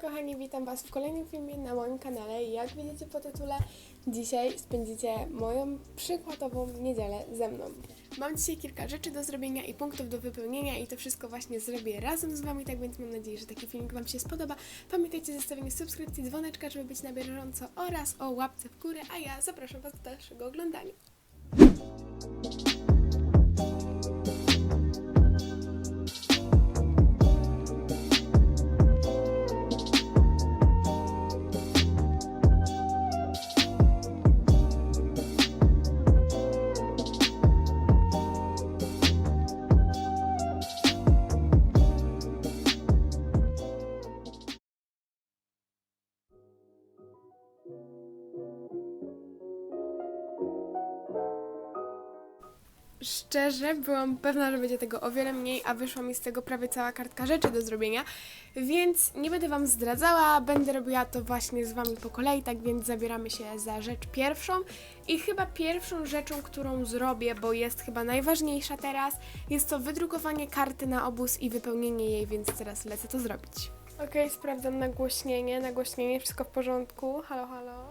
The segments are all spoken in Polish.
Kochani, witam Was w kolejnym filmie na moim kanale. Jak widzicie po tytule, dzisiaj spędzicie moją przykładową niedzielę ze mną. Mam dzisiaj kilka rzeczy do zrobienia i punktów do wypełnienia i to wszystko właśnie zrobię razem z Wami, tak więc mam nadzieję, że taki filmik Wam się spodoba. Pamiętajcie o zostawieniu subskrypcji, dzwoneczka, żeby być na bieżąco oraz o łapce w górę, a ja zapraszam Was do dalszego oglądania. Szczerze, byłam pewna, że będzie tego o wiele mniej, a wyszła mi z tego prawie cała kartka rzeczy do zrobienia, więc nie będę Wam zdradzała, będę robiła to właśnie z Wami po kolei, tak więc zabieramy się za rzecz pierwszą i chyba pierwszą rzeczą, którą zrobię, bo jest chyba najważniejsza teraz, jest to wydrukowanie karty na obóz i wypełnienie jej, więc teraz lecę to zrobić. Okej, sprawdzam nagłośnienie, nagłośnienie, wszystko w porządku, halo, halo.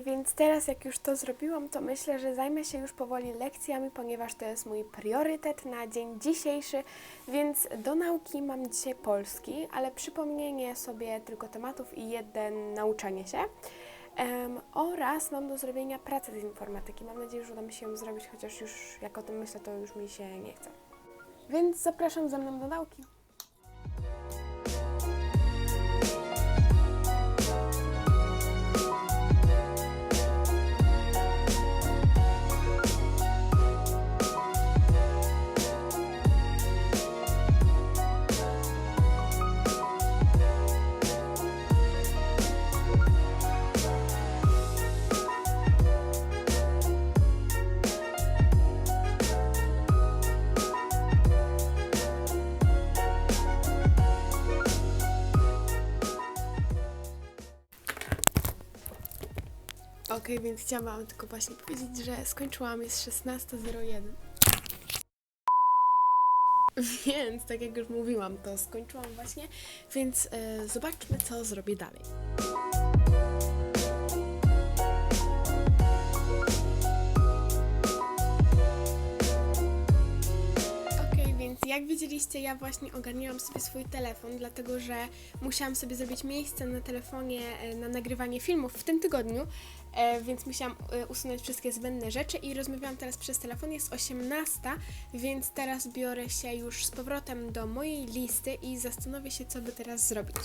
Więc teraz jak już to zrobiłam, to myślę, że zajmę się już powoli lekcjami, ponieważ to jest mój priorytet na dzień dzisiejszy, więc do nauki mam dzisiaj polski, ale przypomnienie sobie tylko tematów i jeden nauczanie się. Em, oraz mam do zrobienia pracę z informatyki. Mam nadzieję, że uda mi się ją zrobić, chociaż już jak o tym myślę, to już mi się nie chce. Więc zapraszam ze mną do nauki. Więc chciałam Wam tylko właśnie powiedzieć, że skończyłam, jest 16.01. Więc, tak jak już mówiłam, to skończyłam właśnie, więc e, zobaczmy, co zrobię dalej. Jak widzieliście, ja właśnie ogarniłam sobie swój telefon, dlatego że musiałam sobie zrobić miejsce na telefonie e, na nagrywanie filmów w tym tygodniu, więc musiałam e, usunąć wszystkie zbędne rzeczy i rozmawiałam teraz przez telefon. Jest 18, więc teraz biorę się już z powrotem do mojej listy i zastanowię się, co by teraz zrobić.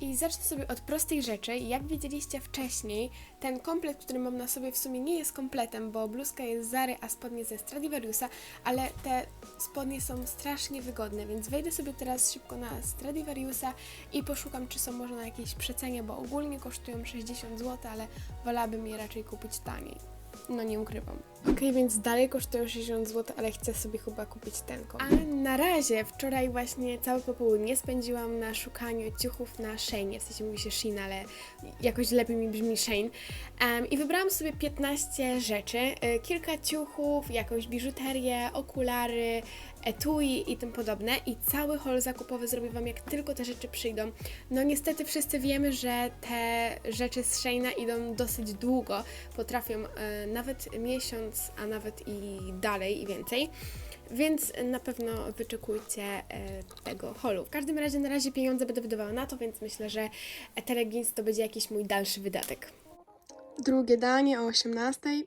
I zacznę sobie od prostej rzeczy. Jak widzieliście wcześniej, ten komplet, który mam na sobie w sumie nie jest kompletem, bo bluzka jest z Zary, a spodnie ze Stradivariusa, ale te spodnie są strasznie wygodne, więc wejdę sobie teraz szybko na Stradivariusa i poszukam, czy są może na jakiejś przecenie, bo ogólnie kosztują 60 zł, ale wolałabym je raczej kupić taniej. No nie ukrywam. Okej, więc dalej kosztują 60 zł, ale chcę sobie chyba kupić ten komplet. A na razie wczoraj właśnie całe popołudnie spędziłam na szukaniu ciuchów na Shane. W sensie mówi się Shein, ale jakoś lepiej mi brzmi Shane. Em, I wybrałam sobie 15 rzeczy. Y, kilka ciuchów, jakąś biżuterię, okulary, etui i tym podobne. I cały haul zakupowy zrobię Wam, jak tylko te rzeczy przyjdą. No niestety wszyscy wiemy, że te rzeczy z Shane'a idą dosyć długo. Potrafią e, nawet miesiąc, a nawet i dalej i więcej. Więc na pewno wyczekujcie e, tego holu. W każdym razie na razie pieniądze będę wydawała na to, więc myślę, że Telegins to będzie jakiś mój dalszy wydatek. Drugie danie o 18.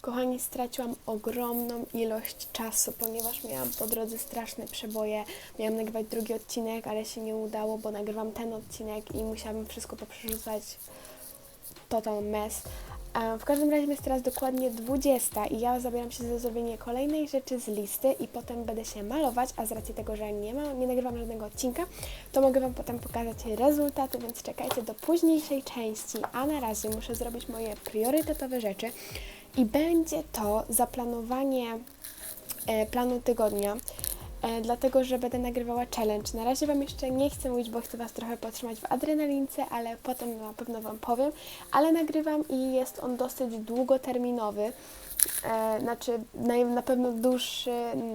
Kochani, straciłam ogromną ilość czasu, ponieważ miałam po drodze straszne przeboje. Miałam nagrywać drugi odcinek, ale się nie udało, bo nagrywam ten odcinek i musiałabym wszystko poprzerzucać. Total mess. W każdym razie jest teraz dokładnie 20 i ja zabieram się za zrobienie kolejnej rzeczy z listy i potem będę się malować, a z racji tego, że nie, ma, nie nagrywam żadnego odcinka, to mogę Wam potem pokazać rezultaty, więc czekajcie do późniejszej części, a na razie muszę zrobić moje priorytetowe rzeczy i będzie to zaplanowanie e, planu tygodnia, dlatego że będę nagrywała challenge. Na razie Wam jeszcze nie chcę mówić, bo chcę Was trochę podtrzymać w adrenalince, ale potem na pewno Wam powiem. Ale nagrywam i jest on dosyć długoterminowy. E, znaczy naj, na pewno dłuższy,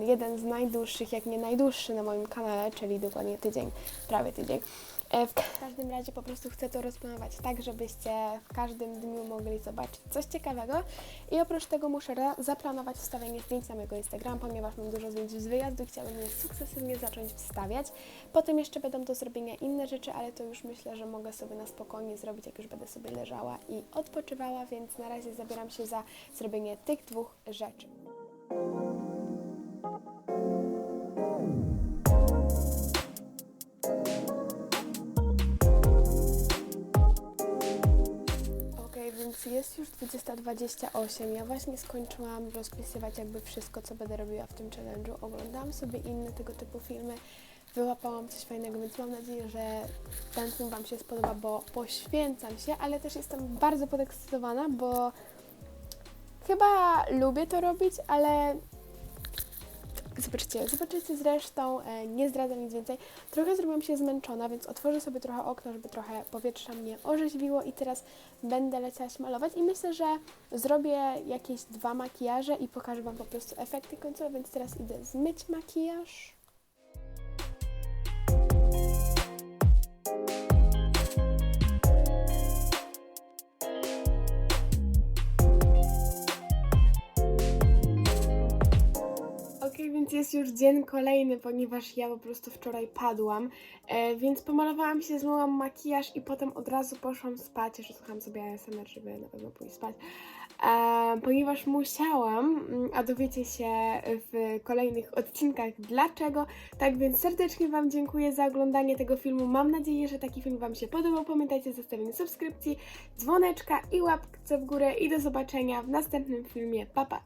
jeden z najdłuższych, jak nie najdłuższy na moim kanale, czyli dokładnie tydzień, prawie tydzień. E, W każdym razie po prostu chcę to rozplanować tak, żebyście w każdym dniu mogli zobaczyć coś ciekawego. I oprócz tego muszę zaplanować wstawienie zdjęć na mojego Instagram, ponieważ mam dużo zdjęć z wyjazdu i chciałabym je sukcesywnie zacząć wstawiać. Potem jeszcze będą do zrobienia inne rzeczy, ale to już myślę, że mogę sobie na spokojnie zrobić, jak już będę sobie leżała i odpoczywała, więc na razie zabieram się za zrobienie tych dwóch rzeczy. Jest już 20.28. Ja właśnie skończyłam rozpisywać jakby wszystko, co będę robiła w tym challenge'u. Oglądałam sobie inne tego typu filmy, wyłapałam coś fajnego, więc mam nadzieję, że ten film Wam się spodoba, bo poświęcam się, ale też jestem bardzo podekscytowana, bo chyba lubię to robić, ale Zobaczycie, zobaczycie zresztą, e, nie zdradzam nic więcej. Trochę zrobiłam się zmęczona, więc otworzę sobie trochę okno, żeby trochę powietrza mnie orzeźwiło i teraz będę leciała malować i myślę, że zrobię jakieś dwa makijaże i pokażę Wam po prostu efekty końcowe, więc teraz idę zmyć makijaż. Jest już dzień kolejny, ponieważ ja po prostu wczoraj padłam, e, więc pomalowałam się, zmyłam makijaż i potem od razu poszłam spać. Jeszcze słucham sobie ASMR, żeby na pewno pójść spać, e, ponieważ musiałam, mm, a dowiecie się w kolejnych odcinkach dlaczego. Tak więc serdecznie Wam dziękuję za oglądanie tego filmu. Mam nadzieję, że taki film Wam się podobał. Pamiętajcie o zostawieniu subskrypcji, dzwoneczka i łapce w górę i do zobaczenia w następnym filmie. Pa, pa!